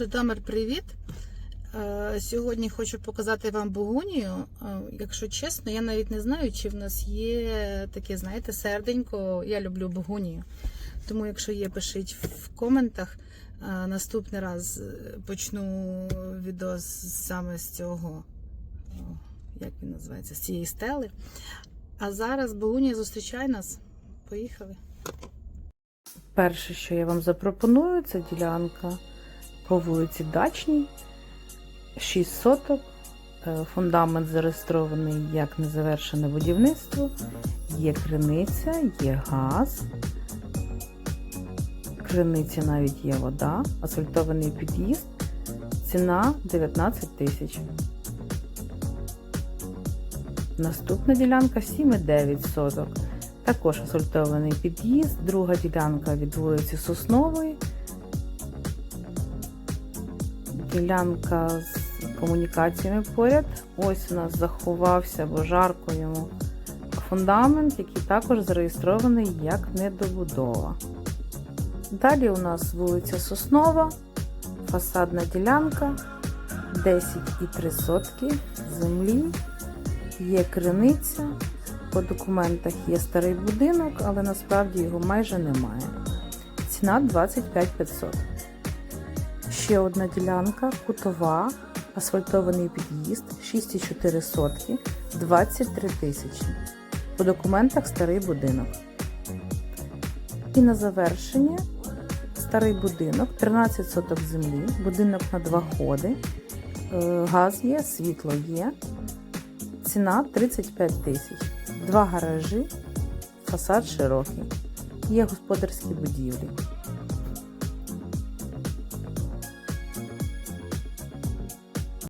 Житомир, привіт! Е, Сьогодні хочу показати вам Бугунію. Е, Якщо чесно, я навіть не знаю, чи в нас є таке, знаєте, серденько. Я люблю Бугунію. Тому, якщо є, пишіть в коментах. Е, Наступний раз почну відео саме з цього, як він називається, з цієї стели. А зараз Бугунія зустрічай нас. Поїхали. Перше, що я вам запропоную, це ділянка по вулиці Дачній, 6 соток. Е, Фундамент зареєстрований як незавершене будівництво. Є криниця, є газ. В криниці навіть є вода, асфальтований під'їзд. Ціна 19 тисяч. Наступна ділянка 7,9 соток. Також асфальтований під'їзд, друга ділянка від вулиці Соснової. Ділянка з комунікаціями поряд. Ось у нас заховався, бо жарко йому фундамент, який також зареєстрований як недобудова. Далі у нас вулиця Соснова, фасадна ділянка, 10,3 сотки землі, є криниця. По документах є старий будинок, але насправді його майже немає. Ціна 25 500. Ще одна ділянка кутова, асфальтований під'їзд 6,4 сотки, 23 тисячі. По документах старий будинок. І на завершення старий будинок, 13 соток землі, будинок на два ходи. Е, Газ є, світло є. Ціна 35 тисяч. Два гаражі, фасад широкий. Є господарські будівлі.